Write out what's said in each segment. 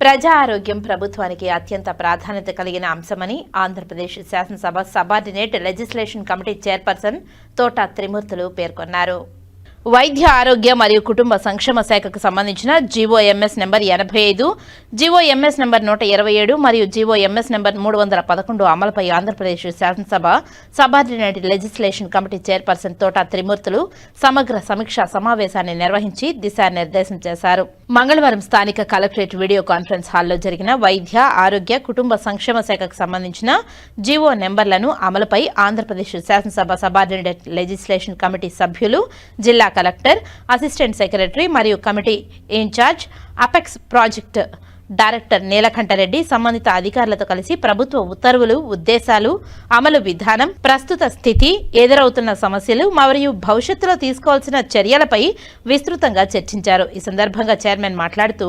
ప్రజా ఆరోగ్యం ప్రభుత్వానికి అత్యంత ప్రాధాన్యత కలిగిన అంశమని ఆంధ్రప్రదేశ్ శాసనసభ సబార్డినేట్ లెజిస్లేషన్ కమిటీ చైర్పర్సన్ తోట త్రిమూర్తులు పేర్కొన్నారు. వైద్య ఆరోగ్య మరియు కుటుంబ సంక్షేమ శాఖకు సంబంధించిన జీవోఎంఎస్ నెంబర్ ఎనభై ఐదు జీవోఎంఎస్ నెంబర్ నూట ఇరవై ఏడు మరియు జీవోఎంఎస్ నెంబర్ మూడు వందల పదకొండు అమలుపై ఆంధ్రప్రదేశ్ శాసనసభ సబార్డినేట్ లెజిస్లేషన్ కమిటీ చైర్పర్సన్ తోట త్రిమూర్తులు సమగ్ర సమీక్షా సమావేశాన్ని నిర్వహించి దిశానిర్దేశం చేశారు. మంగళవారం స్థానిక కలెక్టరేట్ వీడియో కాన్ఫరెన్స్ హాల్లో జరిగిన వైద్య ఆరోగ్య కుటుంబ సంక్షేమ శాఖకు సంబంధించిన జీవో నెంబర్లను అమలుపై ఆంధ్రప్రదేశ్ శాసనసభ సబార్డినేట్ లెజిస్లేషన్ కమిటీ సభ్యులు జిల్లా కలెక్టర్ అసిస్టెంట్ సెక్రటరీ మరియు committee incharge apex project director Neelakanta Reddy సంబంధిత అధికారులతో కలిసి ప్రభుత్వ ఉత్తర్వులు ఉద్దేశాలు అమలు విధానం ప్రస్తుత స్థితి ఎదురవుతున్న సమస్యలు మరియు భవిష్యత్తులో తీసుకోవాల్సిన చర్యలపై విస్తృతంగా చర్చించారు. ఈ సందర్భంగా చైర్మన్ మాట్లాడుతూ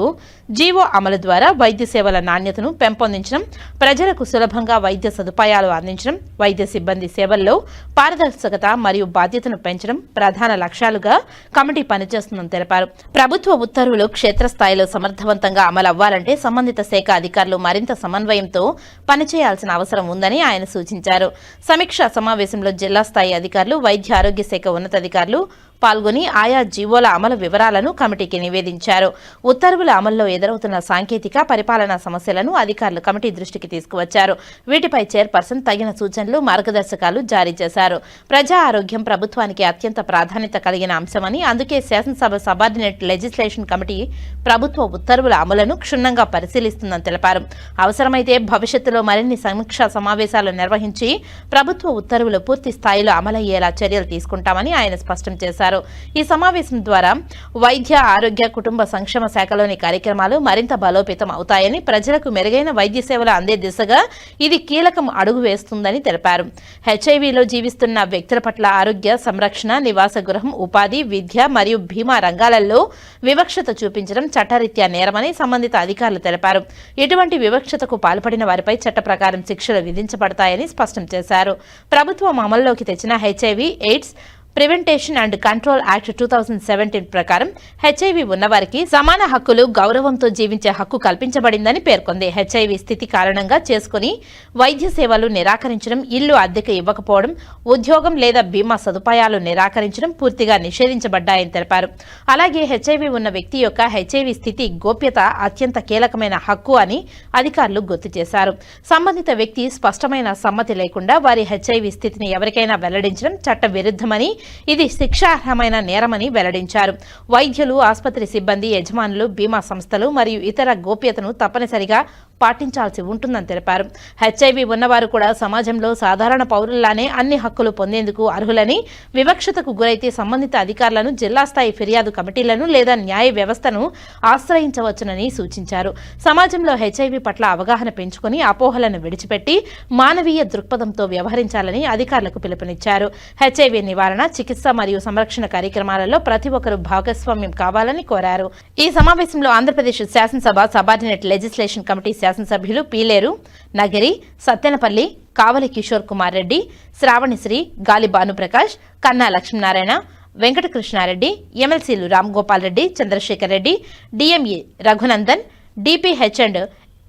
జీవో అమలు ద్వారా వైద్య సేవల నాణ్యతను పెంపొందించడం ప్రజలకు సులభంగా వైద్య సదుపాయాలు అందించడం వైద్య సిబ్బంది సేవల్లో పారదర్శకత మరియు బాధ్యతను పెంచడం ప్రధాన లక్ష్యాలుగా కమిటీ పనిచేస్తుందని తెలిపారు. ప్రభుత్వ ఉత్తర్వులు క్షేత్రస్థాయిలో సమర్థవంతంగా అమలవ్వాలంటే అవ్వాలంటే సంబంధిత శాఖ అధికారులు మరింత సమన్వయంతో పనిచేయాల్సిన అవసరం ఉందని ఆయన సూచించారు. సమీక్షా సమావేశంలో జిల్లా స్థాయి అధికారులు వైద్య ఆరోగ్య శాఖ ఉన్నతాధికారులు పాల్గొని ఆయా జీవోల అమలు వివరాలను కమిటీకి నివేదించారు. ఉత్తర్వుల అమల్లో ఎదురవుతున్న సాంకేతిక పరిపాలనా సమస్యలను అధికారులు కమిటీ దృష్టికి తీసుకువచ్చారు. వీటిపై చైర్పర్సన్ తగిన సూచనలు మార్గదర్శకాలు జారీ చేశారు. ప్రజా ఆరోగ్యం ప్రభుత్వానికి అత్యంత ప్రాధాన్యత కలిగిన అంశమని అందుకే శాసనసభ సబార్డినేట్ లెజిస్లేషన్ కమిటీ ప్రభుత్వ ఉత్తర్వుల అమలును క్షుణ్ణంగా పరిశీలిస్తుందని తెలిపారు. అవసరమైతే భవిష్యత్తులో మరిన్ని సమీక్షా సమావేశాలు నిర్వహించి ప్రభుత్వ ఉత్తర్వులు పూర్తి స్థాయిలో అమలయ్యేలా చర్యలు తీసుకుంటామని ఆయన స్పష్టం చేశారు. ఈ సమావేశం ద్వారా వైద్య ఆరోగ్య కుటుంబ సంక్షేమ శాఖలోని కార్యక్రమాలు మరింత బలోపేతం అవుతాయని ప్రజలకు మెరుగైన వైద్య సేవలు అందే దిశగా ఇది కీలకం అడుగు వేస్తుందని తెలిపారు. హెచ్ఐవిలో జీవిస్తున్న వ్యక్తుల పట్ల ఆరోగ్య సంరక్షణ నివాస గృహం ఉపాధి విద్య మరియు బీమా రంగాలలో వివక్షత చూపించడం చట్టరీత్యా నేరమని సంబంధిత అధికారులు తెలిపారు. ఎటువంటి వివక్షతకు పాల్పడిన వారిపై చట్ట ప్రకారం శిక్షలు విధించబడతాయని స్పష్టం చేశారు. ప్రభుత్వం అమల్లోకి తెచ్చిన HIV AIDS prevention and control act two thousand seventeen ప్రకారం హెచ్ఐవి ఉన్నవారికి సమాన హక్కులు గౌరవంతో జీవించే హక్కు కల్పించబడిందని పేర్కొంది. హెచ్ఐవి స్థితి కారణంగా చేసుకుని వైద్య సేవలు నిరాకరించడం ఇల్లు అద్దెకు ఇవ్వకపోవడం ఉద్యోగం లేదా బీమా సదుపాయాలు నిరాకరించడం పూర్తిగా నిషేధించబడ్డాయని తెలిపారు. అలాగే హెచ్ఐవి ఉన్న వ్యక్తి యొక్క హెచ్ఐవి స్థితి గోప్యత అత్యంత కీలకమైన హక్కు అని అధికారులు గుర్తు చేశారు. సంబంధిత వ్యక్తి స్పష్టమైన సమ్మతి లేకుండా వారి హెచ్ఐవి స్థితిని ఎవరికైనా వెల్లడించడం చట్ట విరుద్ధమని ఇది శిక్షార్హమైన నేరమని వెల్లడించారు. వైద్యులు ఆసుపత్రి సిబ్బంది యజమానులు బీమా సంస్థలు మరియు ఇతర గోప్యతను తప్పనిసరిగా పాటించాల్సి ఉంటుందని తెలిపారు. హెచ్ఐవి ఉన్నవారు కూడా సమాజంలో సాధారణ పౌరుల్లానే అన్ని హక్కులు పొందేందుకు అర్హులని వివక్షతకు గురైతే సంబంధిత అధికారులను జిల్లా స్థాయి ఫిర్యాదు కమిటీలను లేదా న్యాయ వ్యవస్థను ఆశ్రయించవచ్చునని సూచించారు. సమాజంలో హెచ్ఐవి పట్ల అవగాహన పెంచుకొని అపోహలను విడిచిపెట్టి మానవీయ దృక్పథంతో వ్యవహరించాలని అధికారులకు పిలుపునిచ్చారు. హెచ్ఐవి నివారణ చికిత్స మరియు సంరక్షణ కార్యక్రమాలలో ప్రతి ఒక్కరూ భాగస్వామ్యం కావాలని కోరారు. ఈ సమావేశంలో ఆంధ్రప్రదేశ్ శాసనసభ సబార్డినేట్ లెజిస్లేషన్ కమిటీ శాసనసభ్యులు పీలేరు నగరి సత్తెనపల్లి కావలి కిషోర్ కుమార్ రెడ్డి శ్రావణిశ్రీ గాలి భానుప్రకాష్ కన్నా లక్ష్మీనారాయణ వెంకటకృష్ణారెడ్డి ఎమ్మెల్సీలు Ram Gopal Reddy Chandrasekhar Reddy DME Raghunandan DPH and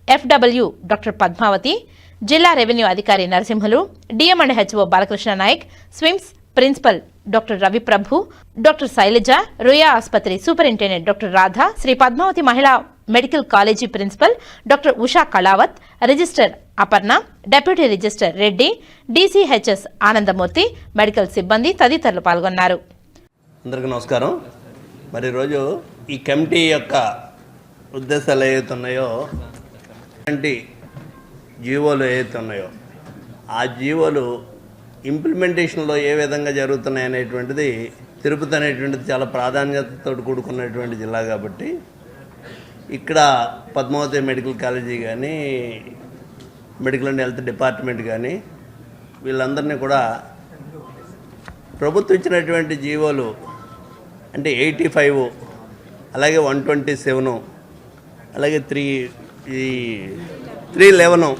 FW doctor Padmavathi జిల్లా రెవెన్యూ అధికారి Narasimhulu DM and HO Balakrishna Naik SVIMS principal doctor Ravi Prabhu doctor Shailaja Ruya ఆసుపత్రి సూపరింటెండెంట్ డాక్టర్ రాధా శ్రీ పద్మావతి మహిళా medical college principal doctor Usha Kalavath register Aparna deputy register Reddy DCHS Anandamurthy medical సిబ్బంది తదితరులు పాల్గొన్నారు. అందరికీ నమస్కారం. మరి రోజు ఈ కమిటీ యొక్క ఉద్దేశాలు ఏవైతే ఉన్నాయో జీవోలు ఏవైతే ఉన్నాయో ఆ జీవోలు ఇంప్లిమెంటేషన్లో ఏ విధంగా జరుగుతున్నాయి అనేటువంటిది తిరుపతి అనేటువంటిది చాలా ప్రాధాన్యతతో కూడుకున్నటువంటి జిల్లా కాబట్టి ఇక్కడ పద్మావతి మెడికల్ కాలేజీ కానీ మెడికల్ అండ్ హెల్త్ డిపార్ట్మెంట్ కానీ వీళ్ళందరినీ కూడా ప్రభుత్వం ఇచ్చినటువంటి జీవోలు అంటే ఎయిటీ ఫైవ్ అలాగే వన్ ట్వంటీ సెవెను అలాగే త్రీ ఈ త్రీ లెవెను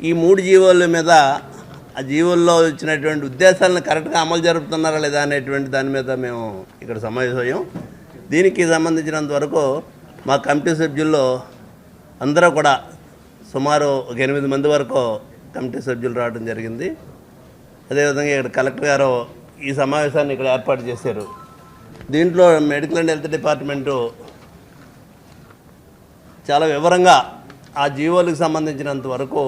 ఈ మూడు జీవోల మీద ఆ జీవోల్లో ఇచ్చినటువంటి ఉద్దేశాలను కరెక్ట్గా అమలు జరుపుతున్నారా లేదా అనేటువంటి దాని మీద మేము ఇక్కడ సమావేశం దీనికి సంబంధించినంత వరకు మా కమిటీ సభ్యుల్లో అందరూ కూడా సుమారు ఒక ఎనిమిది మంది వరకు కమిటీ సభ్యులు రావడం జరిగింది. అదేవిధంగా ఇక్కడ కలెక్టర్ గారు ఈ సమావేశాన్ని ఇక్కడ ఏర్పాటు చేశారు. దీంట్లో మెడికల్ అండ్ హెల్త్ డిపార్ట్మెంటు చాలా వివరంగా ఆ జీవోలకు సంబంధించినంత వరకు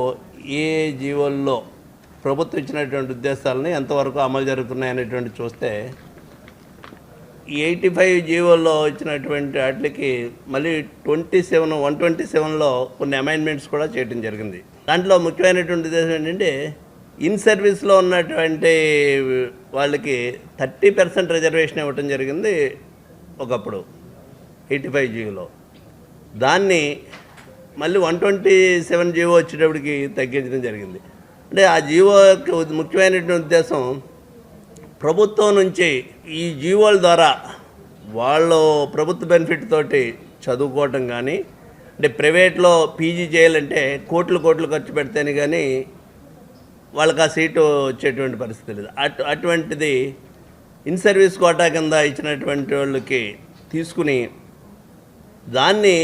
ఏ జీవోల్లో ప్రభుత్వం ఇచ్చినటువంటి ఉద్దేశాలని ఎంతవరకు అమలు జరుగుతున్నాయి అనేటువంటి చూస్తే ఎయిటీ ఫైవ్ జీవోల్లో వచ్చినటువంటి వాటికి మళ్ళీ ట్వంటీ సెవెన్ వన్ ట్వంటీ సెవెన్లో కొన్ని అమైన్మెంట్స్ కూడా చేయడం జరిగింది. దాంట్లో ముఖ్యమైనటువంటి ఉద్దేశం ఏంటంటే ఇన్ సర్వీస్లో ఉన్నటువంటి వాళ్ళకి థర్టీ పర్సెంట్ రిజర్వేషన్ ఇవ్వటం జరిగింది ఒకప్పుడు ఎయిటీ ఫైవ్ జీవోలో. దాన్ని మళ్ళీ వన్ ట్వంటీ సెవెన్ జీవో వచ్చేటప్పటికి తగ్గించడం జరిగింది. అంటే ఆ జీవో యొక్క ముఖ్యమైనటువంటి ఉద్దేశం ప్రభుత్వం నుంచి ఈ జీవోల ద్వారా వాళ్ళు ప్రభుత్వ బెనిఫిట్ తోటి చదువుకోవటం కానీ అంటే ప్రైవేట్లో పీజీ చేయాలంటే కోట్లు కోట్లు ఖర్చు పెడితేనే కానీ వాళ్ళకి ఆ సీటు వచ్చేటువంటి పరిస్థితి లేదు. అటు అటువంటిది ఇన్ సర్వీస్ కోటా కింద ఇచ్చినటువంటి వాళ్ళకి తీసుకుని దాన్ని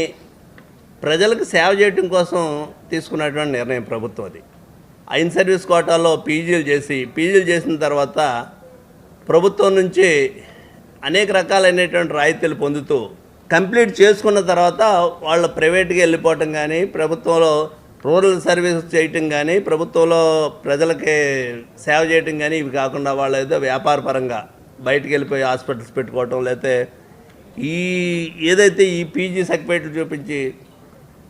ప్రజలకు సేవ చేయడం కోసం తీసుకున్నటువంటి నిర్ణయం ప్రభుత్వం అది. ఆ ఇన్ సర్వీస్ కోటాలో పీజీలు చేసి పీజీలు చేసిన తర్వాత ప్రభుత్వం నుంచి అనేక రకాలైనటువంటి రాయితీలు పొందుతూ కంప్లీట్ చేసుకున్న తర్వాత వాళ్ళు ప్రైవేట్గా వెళ్ళిపోవటం కానీ ప్రభుత్వంలో రూరల్ సర్వీస్ చేయటం కానీ ప్రభుత్వంలో ప్రజలకి సేవ చేయటం కానీ ఇవి కాకుండా వాళ్ళు ఏదో వ్యాపార పరంగా బయటికి వెళ్ళిపోయి హాస్పిటల్స్ పెట్టుకోవటం లేకపోతే ఈ ఏదైతే ఈ పీజీ సర్టిఫికేట్లు చూపించి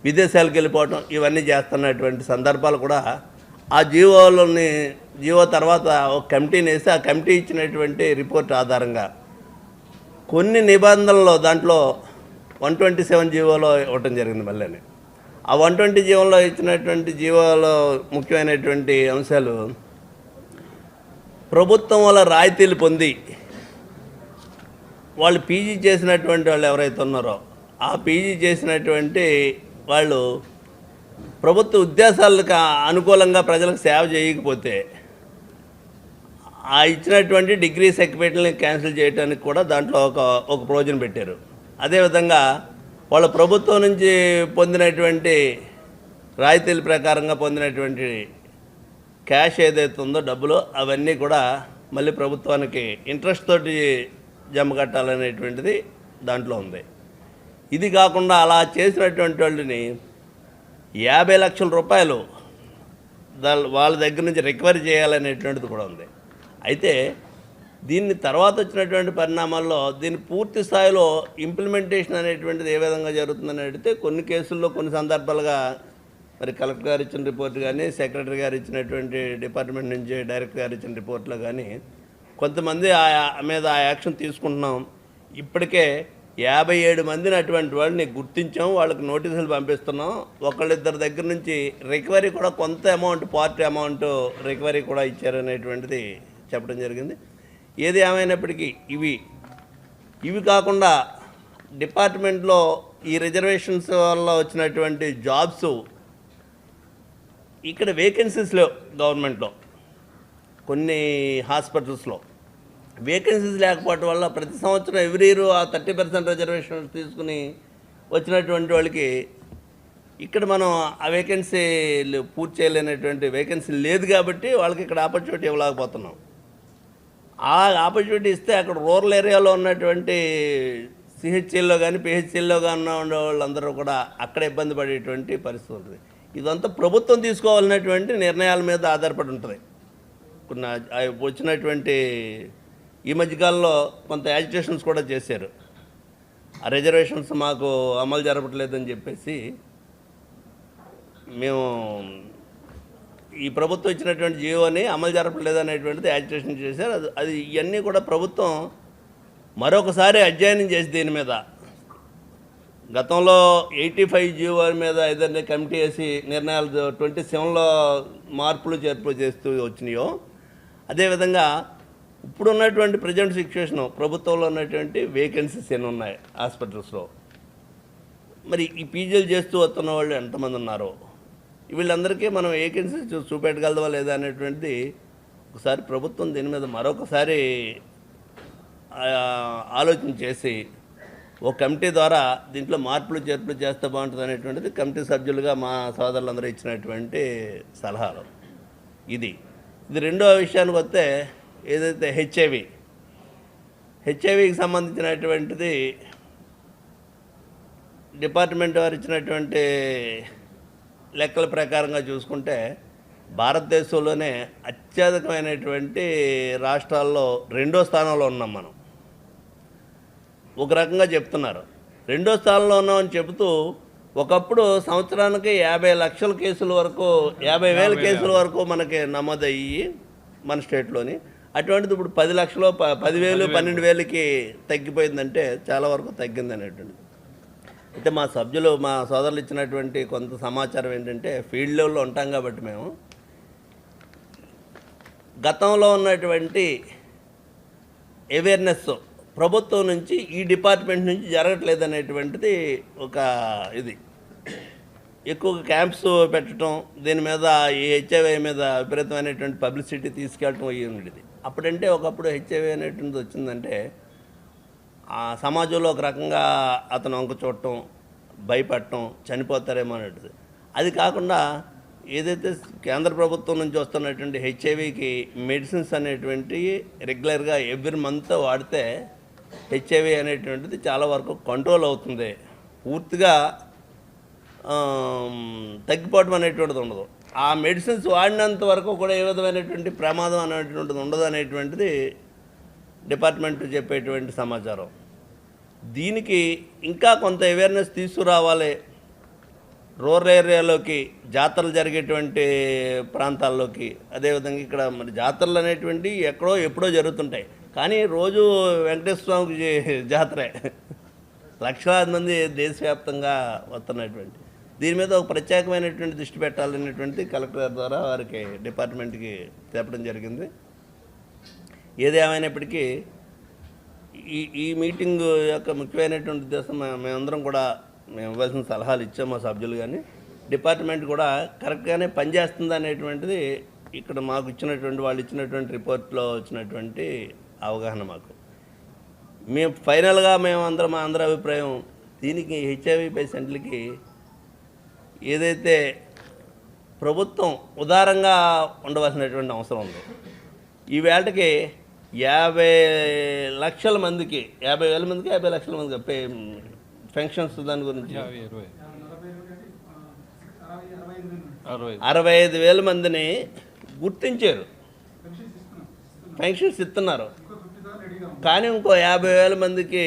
విదేశాలకు వెళ్ళిపోవటం ఇవన్నీ చేస్తున్నటువంటి సందర్భాలు కూడా ఆ జీవోలని జీవో తర్వాత ఒక కమిటీని వేసి ఆ కమిటీ ఇచ్చినటువంటి రిపోర్ట్ ఆధారంగా కొన్ని నిబంధనలు దాంట్లో వన్ ట్వంటీ సెవెన్ జీవోలో ఇవ్వటం జరిగింది మళ్ళీ ఆ వన్ ట్వంటీ జీవోలో ఇచ్చినటువంటి జీవోలో ముఖ్యమైనటువంటి అంశాలు ప్రభుత్వం వల్ల రాయితీలు పొంది వాళ్ళు పీజీ చేసినటువంటి వాళ్ళు ఎవరైతే ఉన్నారో ఆ పీజీ చేసినటువంటి వాళ్ళు ప్రభుత్వ ఉద్దేశాలకు అనుకూలంగా ప్రజలకు సేవ చేయకపోతే ఆ ఇచ్చినటువంటి డిగ్రీ సర్టిఫికేట్లని క్యాన్సిల్ చేయడానికి కూడా దాంట్లో ఒక ఒక ప్రయోజనం పెట్టారు. అదేవిధంగా వాళ్ళ ప్రభుత్వం నుంచి పొందినటువంటి రాయితీల ప్రకారంగా పొందినటువంటి క్యాష్ ఏదైతే ఉందో డబ్బులు అవన్నీ కూడా మళ్ళీ ప్రభుత్వానికి ఇంట్రెస్ట్ తోటి జమ కట్టాలనేటువంటిది దాంట్లో ఉంది. ఇది కాకుండా అలా చేసినటువంటి వాళ్ళని యాభై లక్షల రూపాయలు దా- వాళ్ళ దగ్గర నుంచి రికవరీ చేయాలనేటువంటిది కూడా ఉంది. అయితే దీన్ని తర్వాత వచ్చినటువంటి పరిణామాల్లో దీన్ని పూర్తి స్థాయిలో ఇంప్లిమెంటేషన్ అనేటువంటిది ఏ విధంగా జరుగుతుందని అడిగితే కొన్ని కేసుల్లో కొన్ని సందర్భాలుగా మరి కలెక్టర్ గారు ఇచ్చిన రిపోర్ట్ కానీ సెక్రటరీ గారు ఇచ్చినటువంటి డిపార్ట్మెంట్ నుంచి డైరెక్టర్ గారు ఇచ్చిన రిపోర్ట్లో కానీ కొంతమంది ఆ ఆ మీద ఆ యాక్షన్ తీసుకుంటున్నాం. ఇప్పటికే యాభై ఏడు మందిని అటువంటి వాళ్ళని గుర్తించాం వాళ్ళకి నోటీసులు పంపిస్తున్నాం. ఒకళ్ళిద్దరి దగ్గర నుంచి రికవరీ కూడా కొంత అమౌంట్ పార్టీ అమౌంట్ రికవరీ కూడా ఇచ్చారనేటువంటిది చెప్పడం జరిగింది. ఏది ఏమైనప్పటికీ ఇవి ఇవి కాకుండా డిపార్ట్మెంట్లో ఈ రిజర్వేషన్స్ వల్ల వచ్చినటువంటి జాబ్స్ ఇక్కడ వేకెన్సీస్ లేవు గవర్నమెంట్లో. కొన్ని హాస్పిటల్స్లో. వేకెన్సీస్ లేకపోవటం వల్ల ప్రతి సంవత్సరం ఎవ్రీ ఇయర్ ఆ థర్టీ పర్సెంట్ రిజర్వేషన్ తీసుకుని వచ్చినటువంటి వాళ్ళకి ఇక్కడ మనం ఆ వేకెన్సీలు పూర్తి చేయలేనటువంటి వేకెన్సీ లేదు కాబట్టి వాళ్ళకి ఇక్కడ ఆపర్చునిటీ ఇవ్వలేకపోతున్నాం. ఆ ఆపర్చునిటీ ఇస్తే అక్కడ రూరల్ ఏరియాలో ఉన్నటువంటి సిహెచ్ఎల్లో కానీ పిహెచ్ఎల్లో కానీ ఉండే వాళ్ళందరూ కూడా అక్కడ ఇబ్బంది పడేటువంటి పరిస్థితి ఉంటుంది. ఇదంతా ప్రభుత్వం తీసుకోవాలనేటువంటి నిర్ణయాల మీద ఆధారపడి ఉంటుంది. కొన్ని వచ్చినటువంటి ఈ మధ్యకాలంలో కొంత యాజిటేషన్స్ కూడా చేశారు. ఆ రిజర్వేషన్స్ మాకు అమలు జరపట్లేదని చెప్పేసి మేము ఈ ప్రభుత్వం ఇచ్చినటువంటి జీవోని అమలు జరపలేదు అనేటువంటిది యాజిటేషన్ చేశారు. అది అది ఇవన్నీ కూడా ప్రభుత్వం మరొకసారి అధ్యయనం చేసి దీని మీద. గతంలో ఎయిటీ ఫైవ్ జియో మీద ఏదైనా కమిటీ వేసి నిర్ణయాలు ట్వంటీ సెవెన్లో మార్పులు చేర్పులు చేస్తూ వచ్చినాయో అదేవిధంగా ఇప్పుడు ఉన్నటువంటి ప్రజెంట్ సిచ్యువేషన్ ప్రభుత్వంలో ఉన్నటువంటి వేకెన్సీస్ ఎన్ని ఉన్నాయి హాస్పిటల్స్లో? మరి ఈ పీజీలు చేస్తూ వస్తున్న వాళ్ళు ఎంతమంది ఉన్నారో? వీళ్ళందరికీ మనం వేకెన్సీస్ చూ చూపెట్టగలదా లేదా అనేటువంటిది ఒకసారి ప్రభుత్వం దీని మీద మరొకసారి ఆలోచన చేసి ఒక కమిటీ ద్వారా దీంట్లో మార్పులు చేర్పులు చేస్తే బాగుంటుంది అనేటువంటిది కమిటీ సభ్యులుగా మా సోదరులందరూ ఇచ్చినటువంటి సలహాలు. ఇది. ఇది రెండో విషయానికి వస్తే ఏదైతే హెచ్ఐవి హెచ్ఐవికి సంబంధించినటువంటిది డిపార్ట్మెంట్ వారు ఇచ్చినటువంటి లెక్కల ప్రకారంగా చూసుకుంటే భారతదేశంలోనే అత్యధికమైనటువంటి రాష్ట్రాల్లో రెండో స్థానంలో ఉన్నాం మనం. ఒక రకంగా చెప్తున్నారు. రెండో స్థానంలో ఉన్నామని చెబుతూ ఒకప్పుడు సంవత్సరానికి యాభై లక్షల కేసుల వరకు యాభై వేల కేసుల వరకు మనకి నమోదయ్యి మన స్టేట్లోని అటువంటిది ఇప్పుడు పది లక్షలు ప- పదివేలు పన్నెండు వేలకి తగ్గిపోయిందంటే చాలా వరకు తగ్గింది అనేటువంటిది. అయితే మా సభ్యులు మా సోదరులు ఇచ్చినటువంటి కొంత సమాచారం ఏంటంటే ఫీల్డ్ లెవెల్లో ఉంటాం కాబట్టి మేము గతంలో ఉన్నటువంటి అవేర్నెస్ ప్రభుత్వం నుంచి ఈ డిపార్ట్మెంట్ నుంచి జరగట్లేదు అనేటువంటిది ఒక ఇది. ఎక్కువగా క్యాంప్స్ పెట్టడం దీని మీద ఈ హెచ్ఐవి మీద విపరీతమైనటువంటి పబ్లిసిటీ తీసుకెళ్ళటం అయ్యి ఉండేది. అప్పుడంటే ఒకప్పుడు హెచ్ఐవి అనేటువంటిది వచ్చిందంటే ఆ సమాజంలో ఒక రకంగా అతను వంక చూడటం భయపడటం చనిపోతారేమో అనేటిది అది కాకుండా ఏదైతే కేంద్ర ప్రభుత్వం నుంచి వస్తున్నటువంటి హెచ్ఐవికి మెడిసిన్స్ అనేటువంటి రెగ్యులర్గా ఎవ్రీ మంత్ వాడితే హెచ్ఐవి అనేటువంటిది చాలా వరకు కంట్రోల్ అవుతుంది. పూర్తిగా తగ్గిపోవడం అనేటువంటిది ఉండదు. ఆ మెడిసిన్స్ వాడినంత వరకు కూడా ఏ విధమైనటువంటి ప్రమాదం అనేటువంటిది ఉండదు అనేటువంటిది డిపార్ట్మెంట్ చెప్పేటువంటి సమాచారం. దీనికి ఇంకా కొంత అవేర్నెస్ తీసుకురావాలి. రూరల్ ఏరియాలోకి జాతరలు జరిగేటువంటి ప్రాంతాల్లోకి. అదేవిధంగా ఇక్కడ మరి జాతరలు అనేటువంటి ఎక్కడో ఎప్పుడో జరుగుతుంటాయి. కానీ రోజు వెంకటేశ్వర స్వామికి జాతరే. లక్షలాది మంది దేశవ్యాప్తంగా వస్తున్నటువంటి దీని మీద ఒక ప్రత్యేకమైనటువంటి దృష్టి పెట్టాలనేటువంటి కలెక్టర్ ద్వారా వారికి డిపార్ట్మెంట్కి చెప్పడం జరిగింది. ఏది ఈ ఈ మీటింగ్ యొక్క ముఖ్యమైనటువంటి ఉద్దేశం మేమందరం కూడా మేము ఇవ్వాల్సిన సలహాలు ఇచ్చాము మా సభ్యులు కానీ డిపార్ట్మెంట్ కూడా కరెక్ట్గానే పనిచేస్తుంది అనేటువంటిది ఇక్కడ మాకు ఇచ్చినటువంటి వాళ్ళు ఇచ్చినటువంటి రిపోర్ట్లో వచ్చినటువంటి అవగాహన మాకు. మేము ఫైనల్గా మేము అందరం మా అందరి అభిప్రాయం దీనికి హెచ్ఐవి పేషెంట్లకి ఏదైతే ప్రభుత్వం ఉదారంగా ఉండవలసినటువంటి అవసరం ఉంది ఈ వేళకి యాభై లక్షల మందికి యాభై వేల మందికి యాభై లక్షల మందికి పే ఫంక్షన్స్ దాని గురించి. అరవై ఐదు వేల మందిని గుర్తించారు. పెన్షన్స్ ఇస్తున్నారు. కానీ ఇంకో యాభై వేల మందికి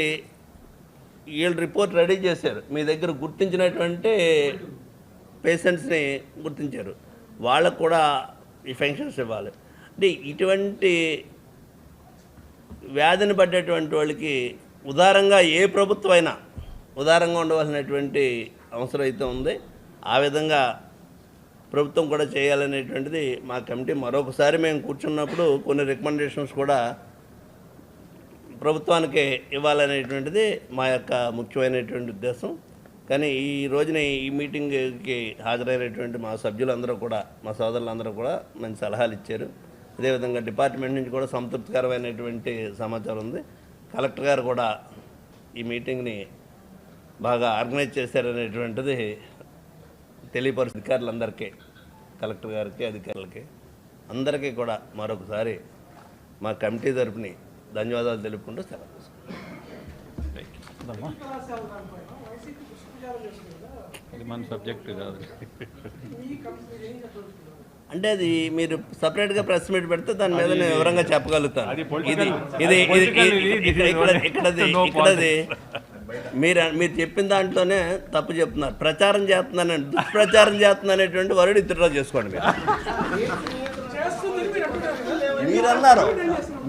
వీళ్ళు రిపోర్ట్ రెడీ చేశారు. మీ దగ్గర గుర్తించినటువంటి పేషెంట్స్ని గుర్తించారు. వాళ్ళకు కూడా ఈ పెన్షన్స్ ఇవ్వాలి. అంటే ఇటువంటి వ్యాధిని పడ్డటువంటి వాళ్ళకి ఉదారంగా ఏ ప్రభుత్వం అయినా ఉదారంగా ఉండవలసినటువంటి అవసరం అయితే ఉంది. ఆ విధంగా ప్రభుత్వం కూడా చేయాలనేటువంటిది మా కమిటీ మరొకసారి మేము కూర్చున్నప్పుడు కొన్ని రికమెండేషన్స్ కూడా ప్రభుత్వానికి ఇవ్వాలనేటువంటిది మా యొక్క ముఖ్యమైనటువంటి ఉద్దేశం. కానీ ఈ రోజున ఈ మీటింగ్కి హాజరైనటువంటి మా సభ్యులందరూ కూడా మా సోదరులందరూ కూడా మంచి సలహాలు ఇచ్చారు. అదేవిధంగా డిపార్ట్మెంట్ నుంచి కూడా సంతృప్తికరమైనటువంటి సమాచారం ఉంది. కలెక్టర్ గారు కూడా ఈ మీటింగ్ని బాగా ఆర్గనైజ్ చేశారనేటువంటిది తెలియపరుచు అధికారులందరికీ కలెక్టర్ గారికి అధికారులకి. అందరికీ కూడా మరొకసారి మా కమిటీ తరపుని ధన్యవాదాలు తెలుపుకుంటూ సెలవు. ఇది మన సబ్జెక్ట్ కాదు. అంటే అది మీరు సపరేట్గా ప్రెస్ మీట్ పెడితే దాని మీద నేను వివరంగా చెప్పగలుగుతాను. ఇది ఇది ఇక్కడది ఇక్కడది. మీరు మీరు చెప్పిన దాంట్లోనే తప్పు చెప్తున్నారు. ప్రచారం చేస్తున్నాను దుష్ప్రచారం చేస్తున్నా అనేటువంటి వరుడు ఇతరులో చేసుకోండి మీరు. మీరు అన్నారు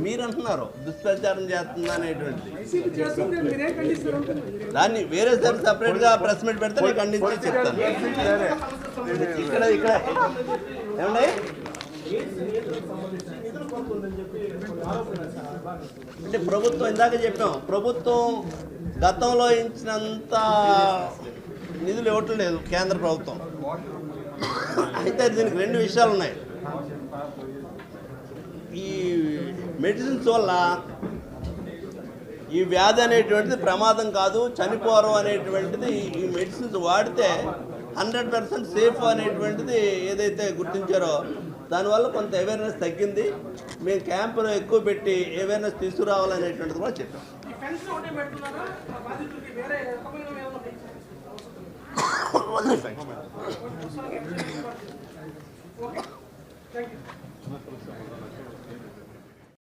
మీరు అంటున్నారు దుష్ప్రచారం చేస్తుందా అనేటువంటిది. దాన్ని వేరే సార్ సపరేట్గా ప్రెస్ మీట్ పెడితే నేను ఖండించి చెప్తాను. ఇక్కడ ఇక్కడ. ఏమండి? అంటే ప్రభుత్వం ఇందాక చెప్పాం ప్రభుత్వం గతంలో ఇచ్చినంత నిధులు ఇవ్వటం లేదు కేంద్ర ప్రభుత్వం. అయితే దీనికి రెండు విషయాలు ఉన్నాయి. ఈ మెడిసిన్స్ వల్ల ఈ వ్యాధి అనేటువంటిది ప్రమాదం కాదు చనిపోరు అనేటువంటిది ఈ మెడిసిన్స్ వాడితే హండ్రెడ్ పర్సెంట్ సేఫ్ అనేటువంటిది ఏదైతే గుర్తించారో దానివల్ల కొంత అవేర్నెస్ తగ్గింది. మేము క్యాంపులో ఎక్కువ పెట్టి అవేర్నెస్ తీసుకురావాలనేటువంటిది కూడా చెప్పాం. ఈ ఫెన్స్